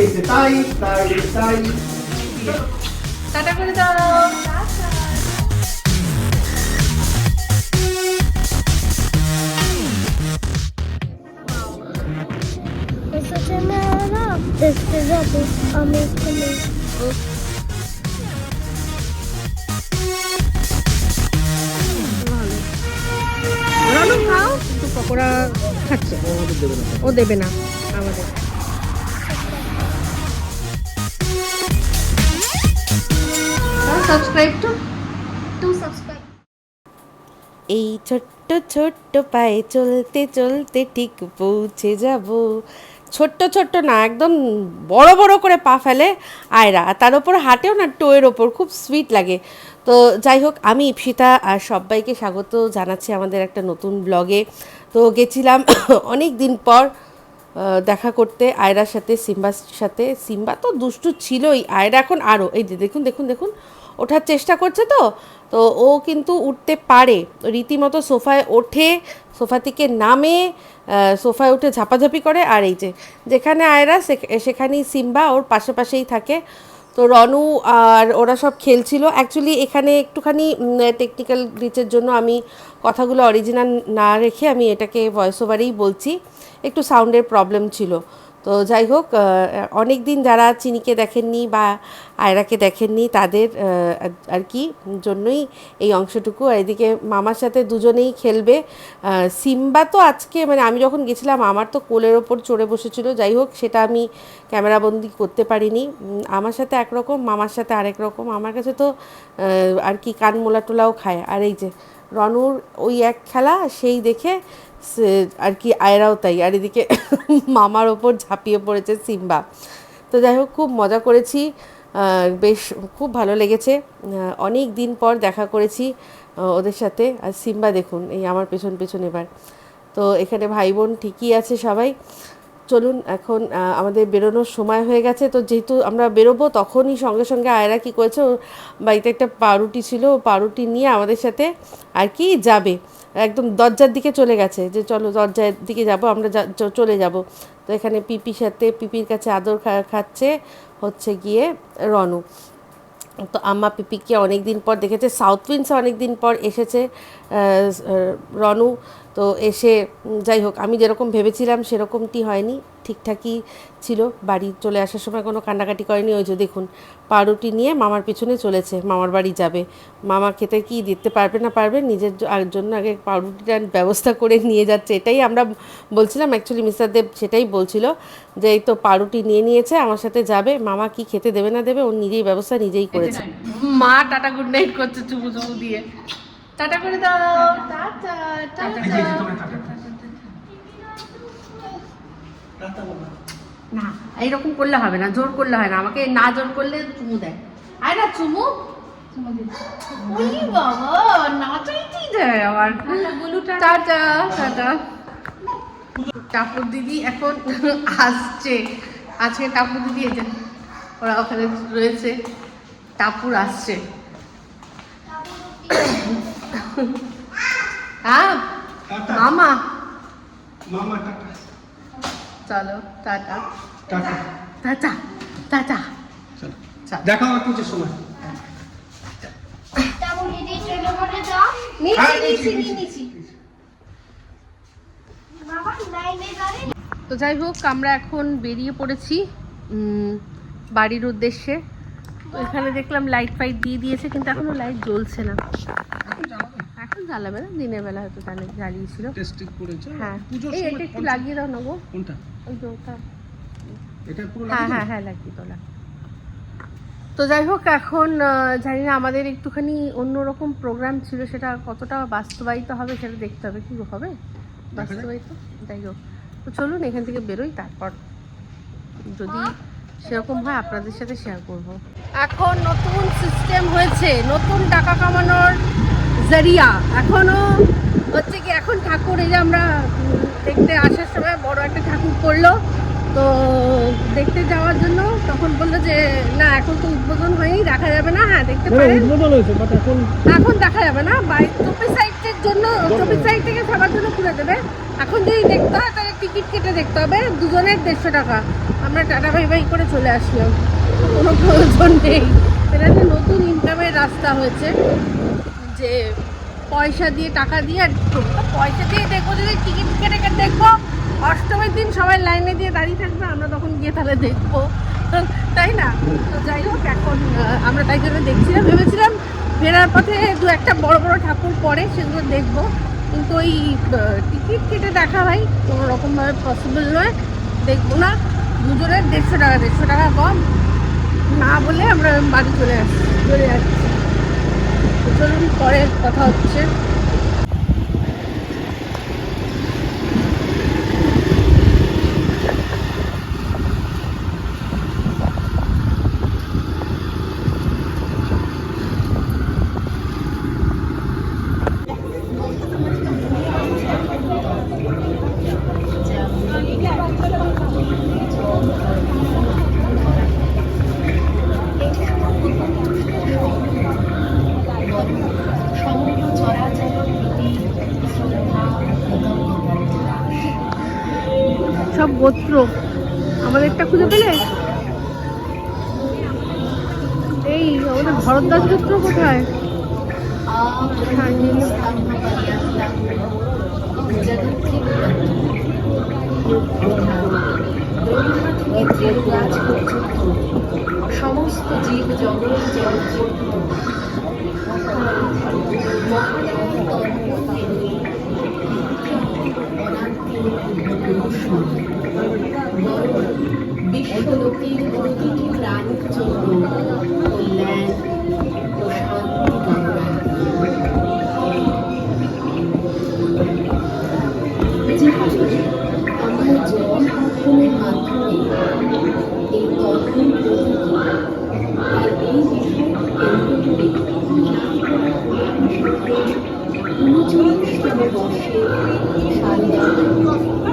দেখতে তাই তাই তাই টাটা করে দাও এসেছে মেয়েরা দেখতে যাব আমি এখানে রনু খাও একটু পকোড়া খাচ্ছে ও দেবে না আমাদের সাবস্ক্রাইব টু টু সাবস্ক্রাইব এই ছোট্ট ছোট্ট পায়ে চলতে চলতে ঠিক পৌঁছে যাব। ছোট্ট ছোট্ট না একদম বড় বড় করে পা ফেলে আয়রা। আর তার ওপর হাঁটেও না টোয়ের ওপর খুব সুইট লাগে। তো যাই হোক আমি ইপসিতা আর সবাইকে স্বাগত জানাচ্ছি আমাদের একটা নতুন ব্লগে তো গেছিলাম অনেক দিন পর দেখা করতে আয়রার সাথে সিম্বার সাথে। সিম্বা তো দুষ্টু ছিলই আয়রা এখন আরও। এই যে দেখুন দেখুন দেখুন। ওঠার চেষ্টা করছে তো তো ও কিন্তু উঠতে পারে। রীতিমতো সোফায় ওঠে, সোফা থেকে নামে সোফায় উঠে ঝাপাঝাপি করে। আর এই যে, যেখানে আয়রা সেখ- সেখানেই সিম্বা ওর পাশে পাশেই থাকে। তো রনু আর ওরা সব খেলছিল। অ্যাকচুয়ালি এখানে একটুখানি টেকনিক্যাল গ্লিচের জন্য আমি কথাগুলো অরিজিনাল না রেখে আমি এটাকে ভয়েস ওভারেই বলছি। একটু সাউন্ডের প্রবলেম ছিল। তো যাই হোক অনেক দিন যারা চিনিকে দেখেননি বা আয়রাকে দেখেননি, তাদের আর- কি জন্যই এই অংশটুকু। আর এদিকে মামার সাথে দুজনেই খেলবে। সিম্বা তো আজকে মানে আমি যখন গেছিলাম, আমার তো কোলের ওপর চড়ে বসেছিল। যাই হোক, সেটা আমি ক্যামেরাবন্দি করতে পারিনি। আমার সাথে একরকম, মামার সাথে আরেক রকম। আমার কাছে তো আর কি কান মোলা টোলাও খায়। আর এই যে রনুর ওই এক খেলা, সেই দেখে আর কি আয়রাও তাই। আর এদিকে মামার ওপর ঝাঁপিয়ে পড়েছে সিম্বা। তো যাই হোক, খুব মজা করেছি। বেশ খুব ভালো লেগেছে। অনেক দিন পর দেখা করেছি ওদের সাথে। আর সিম্বা দেখুন, এই আমার পেছন পেছন এবার। তো এখানে ভাই বোন ঠিকই আছে সবাই। চলুন এখন আমাদের বেরোনোর সময় হয়ে গেছে। তো যেহেতু আমরা বেরোবো, তখনই সঙ্গে সঙ্গে আয়রা কী করেছে বাড়িতে একটা পাউরুটি ছিল পাউরুটি নিয়ে আমাদের সাথে আর কি যাবে। একদম দরজার দিকে চলে গেছে যে চলো দরজার দিকে যাব, আমরা চলে যাব। তো এখানে পিপির সাথে, পিপির কাছে আদর খাচ্ছে হচ্ছে গিয়ে রনু। তো আম্মা পিপিকে অনেক দিন পর দেখেছে, সাউথ উইন্ডসে অনেক দিন পর এসেছে রনু। তো এসে যাই হোক, আমি যেরকম ভেবেছিলাম সেরকমটি হয়নি। ঠিকঠাকই ছিল। বাড়ি চলে আসার সময় কোনো কান্নাকাটি করেনি। ওই যে দেখুন পাউরুটি নিয়ে মামার পিছনে চলেছে। মামার বাড়ি যাবে। মামা খেতে কি দিতে পারবে না পারবে নিজের আর জন্য আগে পাউরুটিটার ব্যবস্থা করে নিয়ে যাচ্ছে। এটাই আমরা বলছিলাম অ্যাকচুয়ালি মিস্টার দেব সেটাই বলছিল যে এই তো পাউরুটি নিয়ে নিয়েছে আমার সাথে যাবে। মামা কি খেতে দেবে না দেবে ওর নিজেই ব্যবস্থা নিজেই করেছে। মা টাটা গুড নাইট করছে চুমু চুমু দিয়ে। টাটা করে দাও। টাটা টাটা এই যে, এই যে, তোমরা টাটা, টাটা। টাটা বলো। না এইরকম করলে হবে না জোর করলে হয় না। আমাকে না জোর করলে চুমু দেয়। আয় না চুমু। টাপুর দিদি এখন আসছে। আজকে টাপুর দিদি যে ওরা ওখানে রয়েছে। টাপুর আসছে। হ্যাঁ মামা। মামা টাটা। চলো টাটা। টাটা। Tata tata. চলো। চল। দেখা হবে পুজোর সময়। হ্যাঁ, তো যাই হোক আমরা এখন বেরিয়ে পড়েছি বাড়ির উদ্দেশ্যে। তো এখানে দেখলাম লাইট ফাইট দিয়ে দিয়েছে কিন্তু এখনও লাইট জ্বলছে না। এখন জ্বালাবে না দিনের বেলা হয়তো জ্বালিয়ে জ্বালিয়েছিল। টেস্টিং করেছ? হ্যাঁ। এই এটা একটু লাগিয়ে দাও না গো। কোনটা? ওই যে ওটা। এটা পুরো হ্যাঁ হ্যাঁ হ্যাঁ লাগিয়ে দাও লাগিয়ে তো যাই হোক এখন জানি না আমাদের একটুখানি অন্যরকম প্রোগ্রাম ছিল সেটা কতটা বাস্তবায়িত হবে সেটা দেখতে হবে। কি হবে? বাস্তবায়িত? যাই হোক। তো চলুন এখান থেকে বেরোই তারপর যদি সেরকম হয় আপনাদের সাথে শেয়ার করব। এখন নতুন সিস্টেম হয়েছে নতুন টাকা কামানোর জরিয়া এখনও হচ্ছে কি এখন ঠাকুর এই যে আমরা দেখতে আসার সময় বড় একটা ঠাকুর করল তো দেখতে যাওয়ার জন্য তখন বলল যে না এখন তো উদ্বোধন হয়নি দেখা যাবে না। হ্যাঁ দেখতে পারেন। এখন দেখা যাবে না। চব্বিশ সাইডের জন্য চব্বিশ সাইড থেকে সবার জন্য খুলে দেবে। এখন যদি দেখতে হয় তাহলে টিকিট কেটে দেখতে হবে। দুজনের দেড়শো টাকা। আমরা টাটা ভাই ভাই করে চলে আসলাম। কোনো প্রয়োজন নেই। এটা একটা নতুন ইনকামের রাস্তা হয়েছে। যে পয়সা দিয়ে টাকা দিয়ে আর। পয়সা দিয়ে দেখব, যদি টিকিট কেটে কেটে দেখব, অষ্টমীর দিন সবাই লাইনে দিয়ে দাঁড়িয়ে থাকবে, আমরা তখন গিয়ে তাহলে দেখব। তাই না? তো যাই হোক, এখন আমরা তাই জন্য দেখছিলাম, ভেবেছিলাম ফেরার পথে দু একটা বড় বড় ঠাকুর পড়ে, সেগুলো দেখব। কিন্তু ওই টিকিট কেটে দেখা ভাই কোনো রকমভাবে পসিবল নয়। দেখব না, দুজনের দেড়শো টাকা দেড়শো টাকা কম। না বলে আমরা বাড়ি চলে আসছি। চলে তো চলুন পরে কথা হচ্ছে। সব গোত্র। আমাদেরটা খুঁজে পেলে? এই আমাদের ভরদ্বাজ গোত্র কোথায়? সমস্ত জীব জগৎ জগৎ বিশ্বলোকের প্রতিটি প্রাণীর জন্য কল্যাণ ও শান্তি কামনা যেভাবে আমরা জল অর্পণের মাধ্যমে এই তর্কের প্রতীকী আর এই করে উনচল্লিশতম বর্ষে Thank you.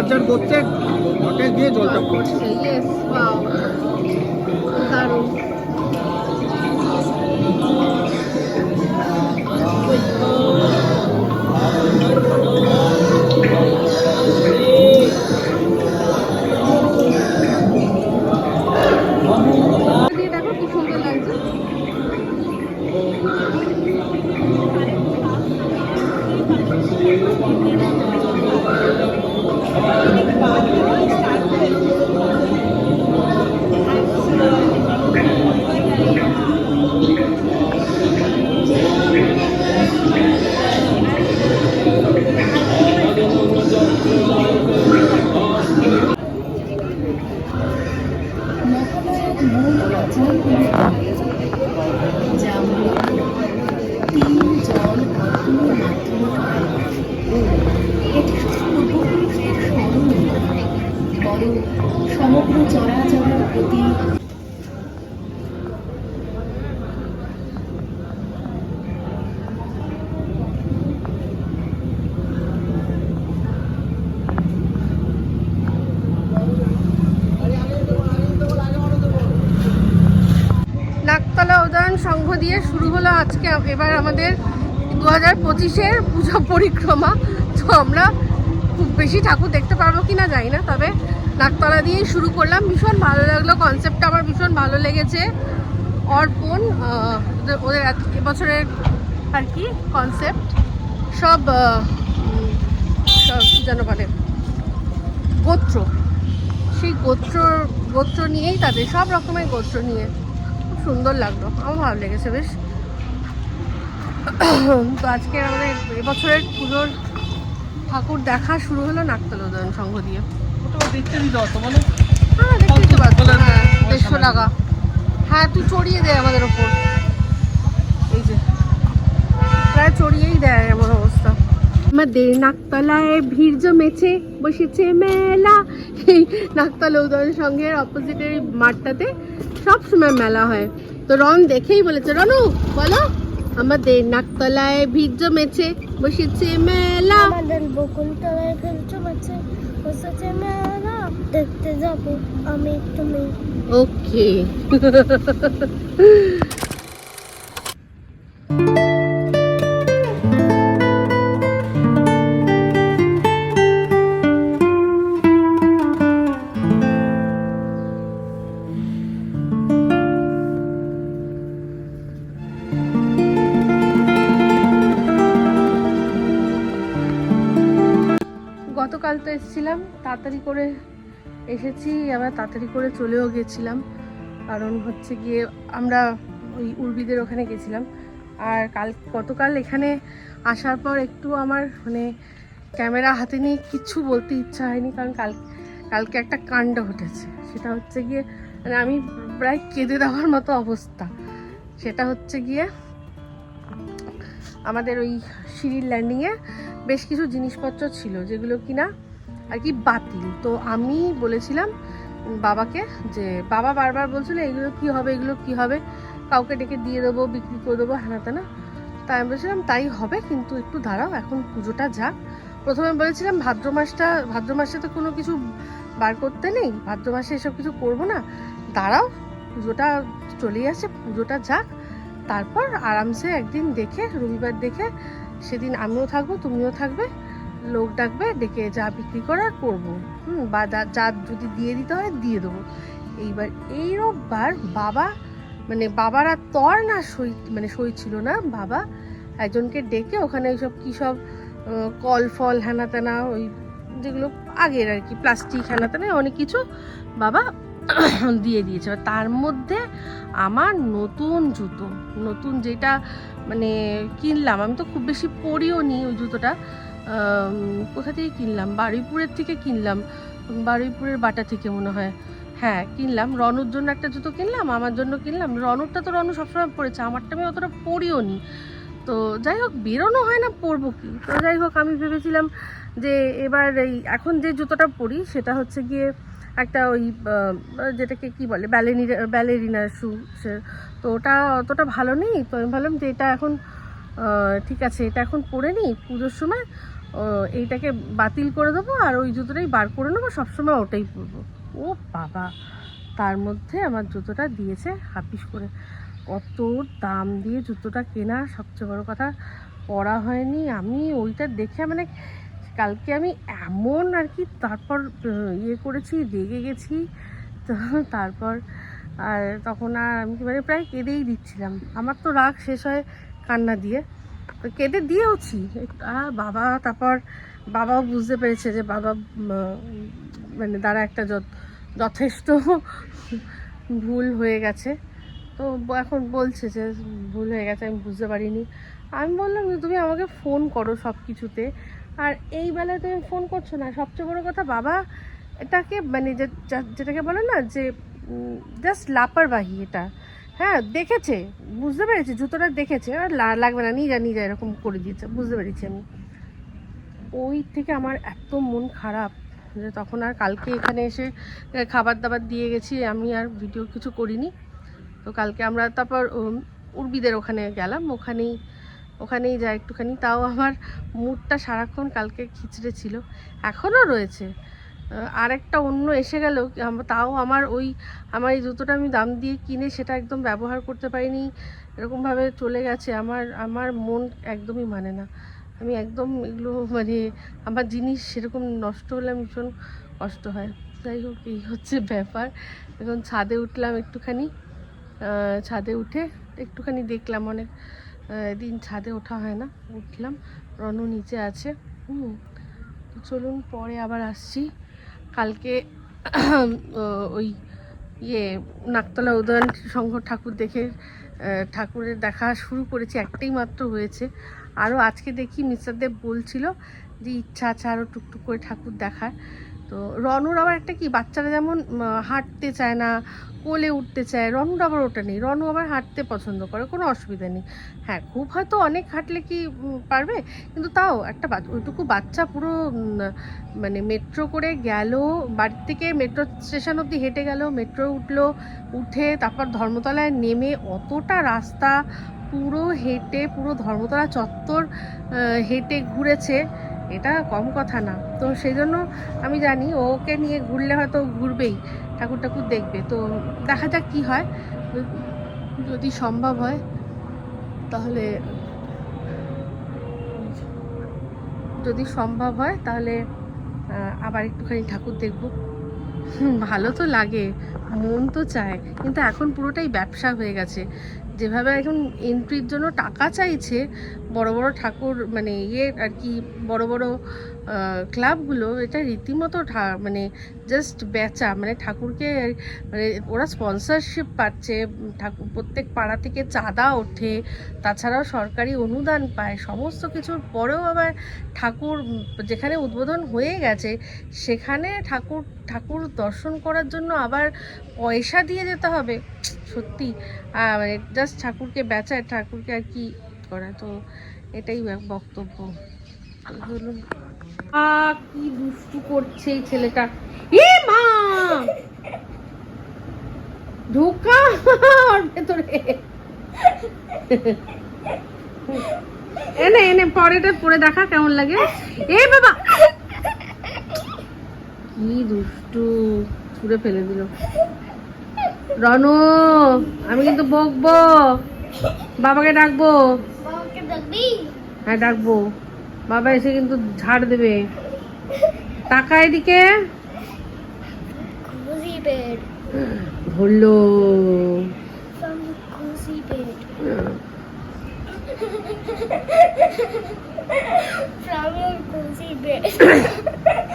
করে যার যার করতে ঘটে গিয়ে জলটা পড়ছে দিয়ে শুরু হলো আজকে এবার আমাদের দু হাজার পঁচিশের পুজো পরিক্রমা। তো আমরা খুব বেশি ঠাকুর দেখতে পারব কি না জানি না, তবে নাকতলা দিয়েই শুরু করলাম। ভীষণ ভালো লাগল কনসেপ্টটা আমার ভীষণ ভালো লেগেছে। অর্পণ ওদের- এবছরের আর কি কনসেপ্ট সব যেন গোত্র। সেই গোত্র গোত্র নিয়েই তাদের, সব রকমের গোত্র নিয়ে। সুন্দর লাগল। আমার ভালো লেগেছে বেশ। তো আজকে আমাদের এবছরের পুজোর ঠাকুর দেখা শুরু হলো নাকতলা উদয়ন সংঘ দিয়ে। হ্যাঁ হ্যাঁ দেড়শো টাকা। হ্যাঁ তুই চড়িয়ে দে আমাদের ওপর। এই যে। প্রায় চড়িয়েই দেয় এমন অবস্থা। আমাদের নাকতলায় ভিড় জমেছে বসেছে মেলা। এই নাকতলা উদয়ন সংঘের অপোজিটের মাঠটাতে সব সময় মেলা হয়। তো রন দেখেই বলেছে রনু বলো আমাদের নাকতলায় ভিড় জমেছে বসেছে মেলা। আমাদের বকুলতলায় ভিড় জমেছে বসেছে মেলা দেখতে যাব আমি তুমি। ওকে গতকাল তো এসেছিলাম, তাড়াতাড়ি করে এসেছি আবার তাড়াতাড়ি করে চলেও গেছিলাম। কারণ হচ্ছে গিয়ে আমরা ওই উর্বিদের ওখানে গেছিলাম। আর কাল, গতকাল এখানে আসার পর একটু আমার মানে ক্যামেরা হাতে নিয়ে কিছু বলতে ইচ্ছা হয়নি, কারণ কাল, কালকে একটা কাণ্ড ঘটেছে। সেটা হচ্ছে গিয়ে মানে আমি প্রায় কেঁদে দেওয়ার মতো অবস্থা। সেটা হচ্ছে গিয়ে আমাদের ওই সিঁড়ির ল্যান্ডিংয়ে বেশ কিছু জিনিসপত্র ছিল যেগুলো কিনা আর কি বাতিল। তো আমি বলেছিলাম বাবাকে যে, বাবা বারবার বলছিল, এগুলো কি হবে, এগুলো কি হবে? কাউকে ডেকে দিয়ে দেবো, বিক্রি করে দেবো, হ্যানা তেনা তাই আমি বলেছিলাম, তাই হবে, কিন্তু একটু দাঁড়াও, এখন পুজোটা যাক। প্রথমে বলেছিলাম, ভাদ্র মাসটা, ভাদ্র মাসে তো কোনো কিছু বার করতে নেই, ভাদ্র মাসে এসব কিছু করব না। দাঁড়াও, পুজোটা চলেই আসে পুজোটা যাক। তারপর আরামসে একদিন দেখে, রবিবার দেখে সেদিন আমিও থাকব, তুমিও থাকবে, লোক ডাকবে, ডেকে যা বিক্রি করার করব। হুম, বা যা- যদি দিয়ে দিতে হয়, দিয়ে দেবো। এইবার এই রোববার বাবা মানে বাবার আর তর না সই মানে সই ছিল না, বাবা একজনকে ডেকে ওখানে ওইসব কী সব কল ফল হ্যানা ত্যানা ওই যেগুলো আগের আর কি, প্লাস্টিক হ্যানা ত্যানা অনেক কিছু বাবা দিয়ে দিয়েছে। তার মধ্যে আমার নতুন জুতো, নতুন যেটা মানে কিনলাম। আমি তো খুব বেশি পরিও নি ওই জুতোটা। কোথা থেকে কিনলাম? বারুইপুরের থেকে কিনলাম। বারুইপুরের বাটা থেকে মনে হয়। হ্যাঁ কিনলাম। রনুর জন্য একটা জুতো কিনলাম, আমার জন্য কিনলাম। রনুরটা তো রনু সবসময় পরেছে, আমারটা আমি অতটা পরিও নি। তো যাই হোক, বেরোনো হয় না, পরবো কি? তো যাই হোক, আমি ভেবেছিলাম যে এবার এই এখন যে জুতোটা পরি, সেটা হচ্ছে গিয়ে একটা ওই যেটাকে কি বলে ব্যালেনি ব্যালেরিনা শু সে। তো ওটা অতটা ভালো নেই। তো আমি ভাবলাম যে এটা এখন ঠিক আছে, এটা এখন পরে নিই পুজোর সময়। এইটাকে বাতিল করে দেবো আর ওই জুতোটাই বার করে নেব, সবসময় ওটাই পরবো। ও বাবা, তার মধ্যে আমার জুতোটা দিয়েছে হাফিস করে। কত দাম দিয়ে জুতোটা কেনা সবচেয়ে বড় কথা, পরা হয়নি। আমি ওইটা দেখে মানে কালকে আমি এমন আর কি, তারপর ইয়ে করেছি, রেগে গেছি, তো তারপর, আর তখন আর আমি কি মানে প্রায় কেঁদেই দিচ্ছিলাম। আমার তো রাগ শেষ হয় কান্না দিয়ে। তো কেঁদে দিয়েওছি। বাবা তারপর, বাবাও বুঝতে পেরেছে যে বাবা মানে দ্বারা একটা যথ- যথেষ্ট ভুল হয়ে গেছে। তো এখন বলছে যে ভুল হয়ে গেছে, আমি বুঝতে পারিনি। আমি বললাম যে তুমি আমাকে ফোন করো সব কিছুতে আর এই বেলায় তুমি ফোন করছ না, সবচেয়ে বড় কথা বাবা এটাকে মানে যেটাকে বলে না যে জাস্ট লাপারবাহি এটা। হ্যাঁ দেখেছে, বুঝতে পেরেছি, জুতোটা দেখেছে, আর লাগবে না, নিয়ে যা এরকম করে দিয়েছে, বুঝতে পেরেছি আমি। ওই থেকে আমার এত মন খারাপ যে তখন আর কালকে এখানে এসে খাবার দাবার দিয়ে গেছি, আমি আর ভিডিও কিছু করিনি। তো কালকে আমরা তারপর উর্বিদের ওখানে গেলাম, ওখানেই ওখানেই যা একটুখানি। তাও আমার মুডটা সারাক্ষণ কালকে খিচড়ে ছিল। এখনও রয়েছে। আহ, আর একটা অন্য এসে গেল। তাও আমার ওই আমার এই জুতোটা আমি দাম দিয়ে কিনে সেটা একদম ব্যবহার করতে পারিনি। এরকমভাবে চলে গেছে। আমার আমার মন একদমই মানে না। আমি একদম এগুলো মানে আমার জিনিস সেরকম নষ্ট হলে আমি ভীষণ কষ্ট হয়। যাই হোক এই হচ্ছে ব্যাপার। এখন ছাদে উঠলাম একটুখানি। ছাদে উঠে একটুখানি দেখলাম অনেক। দিন ছাদে ওঠা হয় না। উঠলাম, রনু নিচে আছে। হুম চলুন পরে আবার আসছি। কালকে ওই ইয়ে নাকতলা উদয়ন সংঘ ঠাকুর দেখে ঠাকুরের দেখা শুরু করেছি, একটাই মাত্র হয়েছে। আরও আজকে দেখি মিস্টার দেব বলছিল যে, ইচ্ছা আছে আরও টুকটুক করে ঠাকুর দেখার। তো রনুর আবার একটা কি, বাচ্চারা যেমন হাঁটতে চায় না, কোলে উঠতে চায়, রনুর আবার ওটা নেই। রনু আবার হাঁটতে পছন্দ করে, কোনো অসুবিধা নেই। হ্যাঁ খুব হয়তো অনেক হাঁটলে কি পারবে, কিন্তু তাও একটা ওইটুকু বাচ্চা পুরো মানে মেট্রো করে গেল বাড়ি থেকে মেট্রো স্টেশন অবধি হেঁটে গেল, মেট্রো উঠল, উঠে তারপর ধর্মতলায় নেমে অতটা রাস্তা পুরো হেঁটে, পুরো ধর্মতলা চত্বর হেঁটে ঘুরেছে। এটা কম কথা না। তো সেই জন্য আমি জানি ওকে নিয়ে ঘুরলে হয়তো ঘুরবেই ঠাকুর ঠাকুর দেখবে। তো দেখা যাক কী হয়। যদি সম্ভব হয়, তাহলে যদি সম্ভব হয়, তাহলে আবার একটুখানি ঠাকুর দেখব। ভালো তো লাগে, মন তো চায়। কিন্তু এখন পুরোটাই ব্যবসা হয়ে গেছে। যেভাবে এখন এন্ট্রির জন্য টাকা চাইছে, বড় বড় ঠাকুর মানে ইয়ে আর কি, বড় বড় ক্লাবগুলো এটা রীতিমতো মানে জাস্ট বেচা। মানে ঠাকুরকে মানে ওরা স্পন্সরশিপ পাচ্ছে, ঠাকুর, প্রত্যেক পাড়া থেকে চাঁদা ওঠে, তাছাড়াও সরকারি অনুদান পায়, সমস্ত কিছুর পরেও আবার ঠাকুর যেখানে উদ্বোধন হয়ে গেছে, সেখানে ঠাকুর ঠাকুর দর্শন করার জন্য আবার পয়সা দিয়ে যেতে হবে। সত্যি মানে জাস্ট ঠাকুরকে বেচায়, ঠাকুরকে আর কি করা? তো এটাই বক্তব্য। আ কি দুষ্টু করছে এই ছেলেটা। এ মা! ঢোকা ওর ভেতরে। এনে এনে পরেটা পরে দেখা কেমন লাগে? এ বাবা! কি দুষ্টু ছুঁড়ে ফেলে দিল। রনু আমি কিন্তু বকবো। বাবাকে ডাকবো? হ্যাঁ ডাকবো। বাবা এসে কিন্তু ঝাড় দেবে। টাকা এদিকে? ধরলো।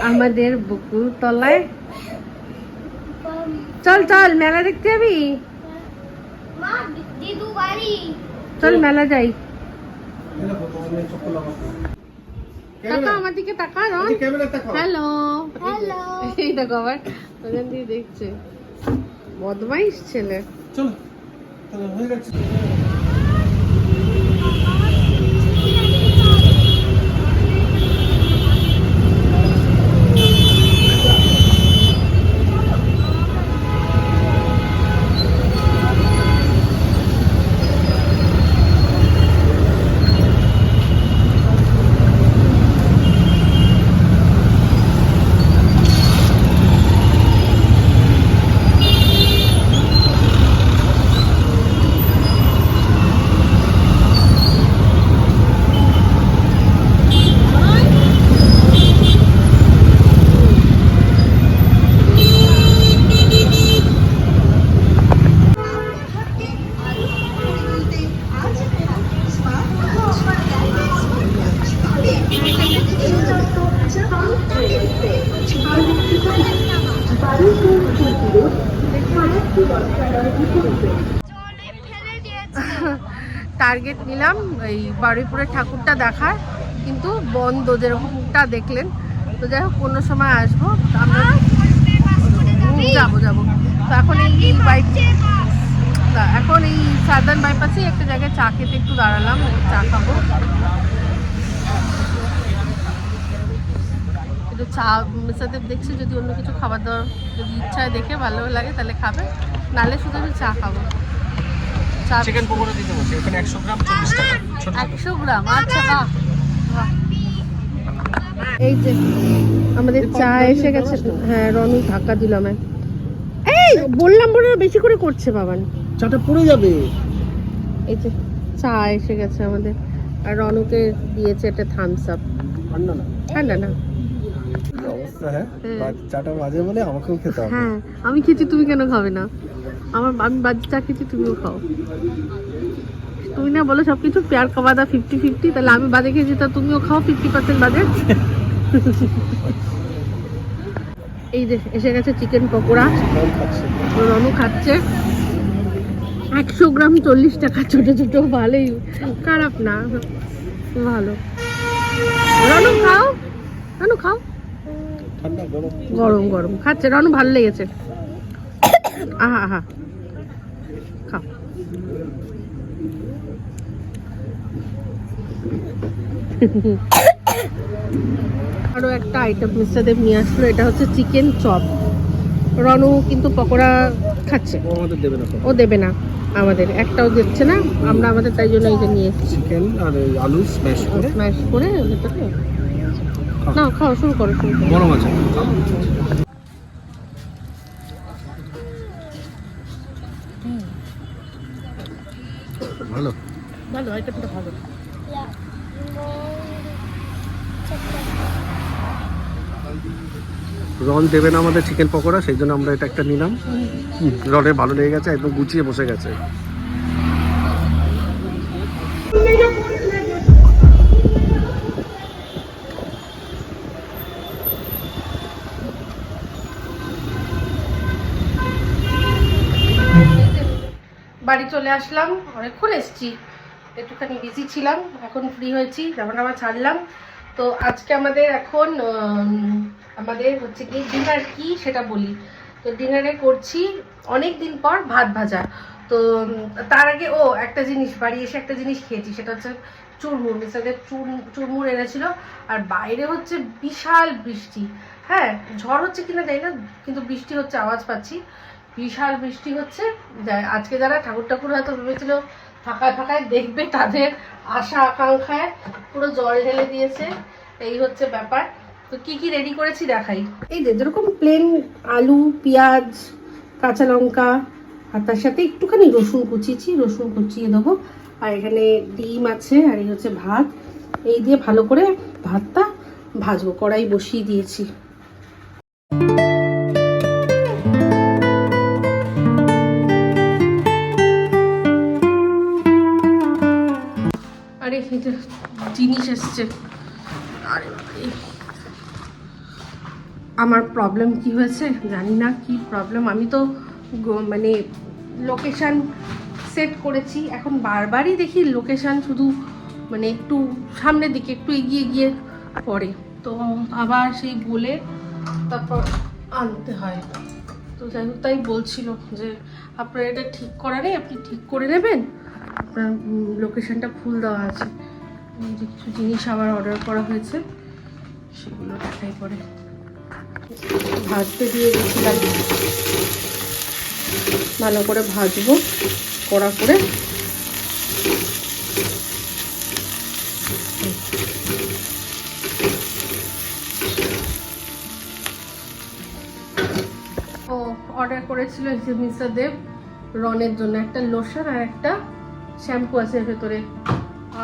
আমাদের বকুল তলায়। চল চল মেলা দেখতে যাবি? চল মেলা যাই। টাকা আমার দিকে তাকা রন। হ্যালো। হ্যালো। এই দেখো আবার ওখান দিয়ে দেখছে। বদমাইশ ছেলে। চলো তাহলে হয়ে গেছে। বারুইপুরের ঠাকুরটা দেখার কিন্তু বন্ধ, যেরকমটা দেখলেন। তো যাই হোক কোনো সময় আসব। আমরা যাব যাব। তো এখন এই বাইক এখন এই সাদার্ন বাইপাসে একটা জায়গায় চা খেতে একটু দাঁড়ালাম চা খাব। একটু চা সাথে দেখছি, যদি অন্য কিছু খাবার দাবার যদি ইচ্ছা দেখে ভালো লাগে, তাহলে খাবে। নাহলে শুধু আমি চা খাব। চা চিকেন পকোড়া দিতে বলছি, এখানে একশো গ্রাম চল্লিশ টাকা। একশো গ্রাম আচ্ছা বাহ। এই যে আমাদের চা এসে গেছে। হ্যাঁ রনু ধাক্কা দিল আমায়। এই বললাম বলে বেশি করে করছে বাবান। চাটা পড়ে যাবে। এই যে চা এসে গেছে আমাদের। আর রনুকে দিয়েছে একটা থামস আপ ঠান্ডা না? ঠান্ডা না? হ্যাঁ? চাটা বাজে বলে আমাকেও খেতে হবে। হ্যাঁ আমি খেয়েছি তুমি কেন খাবে না? আমার আমি বাজি চা খেয়েছি তুমিও খাও। তুমি না বলো সব কিছু পেয়ার কাবাদা ফিফটি ফিফটি তাহলে আমি বাজে খেয়েছি তা তুমিও খাও ফিফটি পার্সেন্ট বাজে এই যে এসে গেছে চিকেন পকোড়া। রনু খাচ্ছে। একশো গ্রাম চল্লিশ টাকা ছোট ছোট ভালোই। খারাপ না ভালো। রনু খাও রনু খাও। গরম গরম। খাচ্ছে রনু ভালো লেগেছে। আহা আহা। আরও একটা আইটেম মিস্টার দেব নিয়ে আসলো এটা হচ্ছে চিকেন চপ রনু কিন্তু পকোড়া খাচ্ছে। ও আমাদের দেবে না ও দেবে না আমাদের একটাও দিচ্ছে না আমরা আমাদের তাই জন্য এই যে নিয়ে চিকেন আর আলু স্ম্যাশ করে। স্ম্যাশ করে ভেতরে না খাওয়া শুরু করো শুরু করো। গরম আছে। ভালো। ভালো আইটেমটা ভালো। রন দেবে না আমাদের চিকেন পকোড়া, সেই জন্য আমরা এটা একটা নিলাম। রনের ভালো লেগে গেছে, একদম গুছিয়ে বসে গেছে। বাড়ি চলে আসলাম, অনেকক্ষণ এসছি। একটুখানি বিজি ছিলাম, এখন ফ্রি হয়েছি যেমন আমার ছাড়লাম। তো আজকে আমাদের এখন আমাদের হচ্ছে কি ডিনার কি সেটা বলি। তো ডিনারে করছি অনেক দিন পর ভাত ভাজা। তো তার আগে, ও একটা জিনিস, বাড়ি এসে একটা জিনিস খেয়েছি, সেটা হচ্ছে চুরমুর। মিস্টারদের চুর, চুরমুর এনেছিল, আর বাইরে হচ্ছে বিশাল বৃষ্টি। হ্যাঁ ঝড় হচ্ছে কিনা জানি না, কিন্তু বৃষ্টি হচ্ছে, আওয়াজ পাচ্ছি। বিশাল বৃষ্টি হচ্ছে আজকে যারা ঠাকুর ঠাকুর হয়তো ভেবেছিল ফাঁকায় ফাঁকায় দেখবে তাদের আশা আকাঙ্ক্ষায় পুরো জল ঢেলে দিয়েছে। এই হচ্ছে ব্যাপার। তো কি কি রেডি করেছি দেখাই। এই যে যেরকম প্লেন আলু পেঁয়াজ কাঁচা লঙ্কা আর তার সাথে একটুখানি রসুন কুচিয়েছি রসুন কুচিয়ে দেবো। আর এখানে ডিম আছে আর এই হচ্ছে ভাত। এই দিয়ে ভালো করে ভাতটা ভাজবো কড়াই বসিয়ে দিয়েছি। আরে জিনিস এসছে। আরে। আমার প্রবলেম কি হয়েছে জানি না, কি প্রবলেম আমি তো মানে লোকেশান সেট করেছি। এখন বারবারই দেখি লোকেশান শুধু মানে একটু সামনের দিকে, একটু এগিয়ে গিয়ে পড়ে। তো আবার সেই বলে তারপর আনতে হয়। তো যাই হোক, তাই বলছিল যে, আপনার এটা ঠিক করা নেই, আপনি ঠিক করে নেবেন। আপনার লোকেশানটা ফুল দেওয়া আছে। যে কিছু জিনিস আবার অর্ডার করা হয়েছে, সেগুলো দেখাই পরে। ভাজতে দিয়ে গেছিলাম ভালো করে ভাজবো, কড়া করে। ও অর্ডার করেছিল যে দেব রনের জন্য একটা লোশন আর একটা শ্যাম্পু আছে ভেতরে।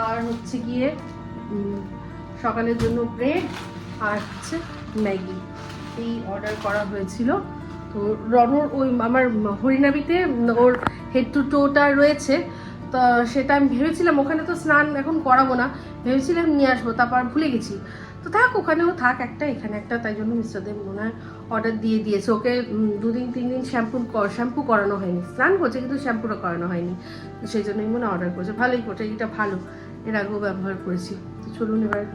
আর হচ্ছে গিয়ে সকালের জন্য ব্রেড আর হচ্ছে ম্যাগি। এই অর্ডার করা হয়েছিল। তো রনর ওই আমার হরিনাবিতে ওর হেড টু টোটা রয়েছে। তো সেটা আমি ভেবেছিলাম, ওখানে তো স্নান এখন করাবো না। ভেবেছিলাম নিয়ে আসব, তারপর ভুলে গেছি। তো থাক, ওখানেও থাক একটা, এখানে একটা, তাই জন্য মিস্টার দেব মনে হয় অর্ডার দিয়ে দিয়েছে। ওকে দুদিন, তিন দিন শ্যাম্পু শ্যাম্পু করানো হয়নি। স্নান করছে, কিন্তু শ্যাম্পুটা করানো হয়নি। তো সেই জন্যই মনে অর্ডার করেছে। ভালোই করছে, এটা ভালো। এর আগেও ব্যবহার করেছি। চলুন এবার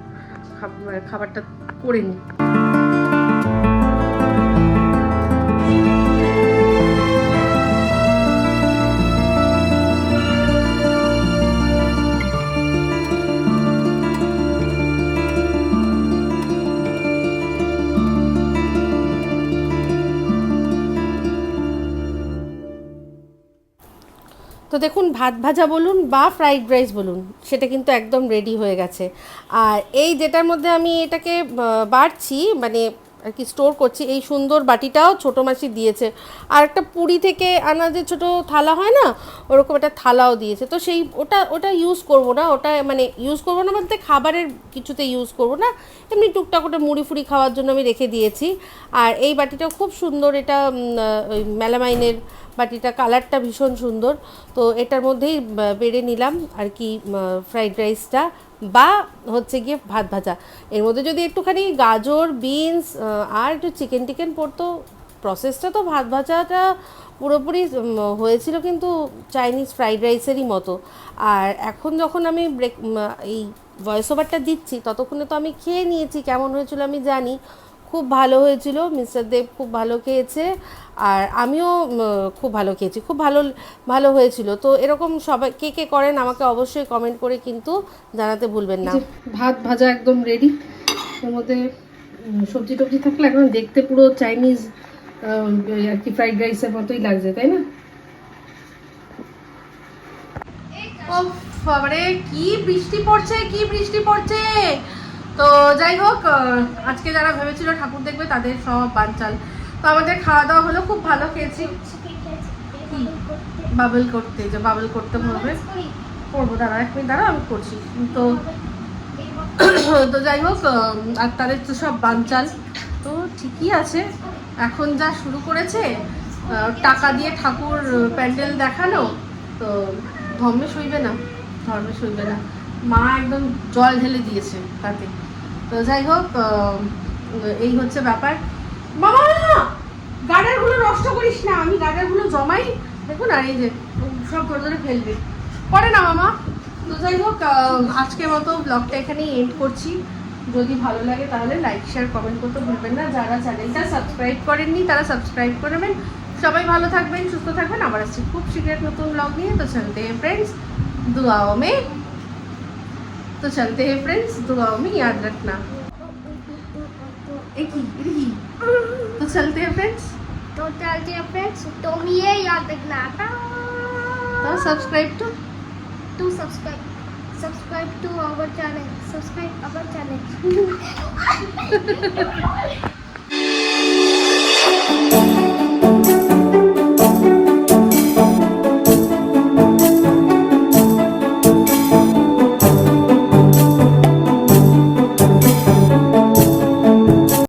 খাব- খাবারটা করে নিই। তো দেখুন, ভাত ভাজা বলুন বা ফ্রাইড রাইস বলুন, সেটা কিন্তু একদম রেডি হয়ে গেছে। আর এই যেটার মধ্যে আমি এটাকে বাড়ছি মানে আর কি স্টোর করছি, এই সুন্দর বাটিটাও ছোটো মাসি দিয়েছে। আর একটা পুরি থেকে আনা যে ছোটো থালা হয় না, ওরকম একটা থালাও দিয়েছে। তো সেই, ওটা ওটা ইউজ করব না, ওটা মানে ইউজ করব না বলতে খাবারের কিছুতে ইউজ করব না, এমনি টুকটাক ওটা মুড়ি ফুড়ি খাওয়ার জন্য আমি রেখে দিয়েছি। আর এই বাটিটাও খুব সুন্দর, এটা ওই মেলামাইনের বাটিটা কালারটা ভীষণ সুন্দর। তো এটার মধ্যেই বেড়ে নিলাম আর কি ফ্রাইড রাইসটা বা হচ্ছে গিয়ে ভাত ভাজা। এর মধ্যে যদি একটুখানি গাজর, বিনস আর একটু চিকেন টিকেন পড়তো প্রসেসটা তো ভাত ভাজাটা পুরোপুরি হয়েছিল কিন্তু চাইনিজ ফ্রাইড রাইসেরই মতো। আর এখন যখন আমি ব্রেক এই ভয়েস ওভারটা দিচ্ছি, ততক্ষণে তো আমি খেয়ে নিয়েছি, কেমন হয়েছিল আমি জানি। খুব ভালো হয়েছিল, মিস্টার দেব খুব ভালো খেয়েছে। আর আমিও খুব ভালো খেয়েছি খুব ভালো ভালো হয়েছিল। তো এরকম সবাই কে কে করেন আমাকে অবশ্যই কমেন্ট করে কিন্তু জানাতে ভুলবেন না। ভাত ভাজা একদম রেডি এর মধ্যে সবজি টবজি থাকলে এখন দেখতে পুরো চাইনিজ আর কি ফ্রাইড রাইসের মতোই লাগছে তাই না? ও বাবারে কি বৃষ্টি পড়ছে কি বৃষ্টি পড়ছে? তো যাই হোক আজকে যারা ভেবেছিল ঠাকুর দেখবে তাদের সব বানচাল। তো আমাদের খাওয়া দাওয়া হলো, খুব ভালো খেয়েছি। বাবল করতে যে বাবল করতে হবে করব দাঁড়া এক মিনিট দাঁড়া আমি করছি। তো তো যাই হোক আর তাদের তো সব বানচাল। তো ঠিকই আছে। এখন যা শুরু করেছে টাকা দিয়ে ঠাকুর প্যান্ডেল দেখানো তো ধর্মে শুইবে না, ধর্মে শুইবে না। মা একদম জল ঢেলে দিয়েছে তাতে। তো যাই হোক এই হচ্ছে ব্যাপার। মামা গার্ডারগুলো নষ্ট করিস না আমি গার্ডারগুলো জমাই দেখুন আর এই যে সব ধরে ধরে ফেলবে পরে না মামা তো যাই হোক আহ, আজকের মতো ব্লগটা এখানেই এন্ড করছি যদি ভালো লাগে তাহলে লাইক শেয়ার কমেন্ট করতে ভুলবেন না যারা চ্যানেলটা সাবস্ক্রাইব করেননি তারা সাবস্ক্রাইব করবেন সবাই ভালো থাকবেন সুস্থ থাকবেন আবার আসছি খুব শীঘ্র এক নতুন ব্লগ নিয়ে তো চলতে हैं फ्रेंड्स दुआओं में तो चलते हैं फ्रेंड्स दुआओं में याद रखना एक ही एक ही तो चलते हैं फ्रेंड्स तो चलते हैं फ्रेंड्स तुम ये याद रखना तो subscribe to to subscribe subscribe to our channel subscribe our channel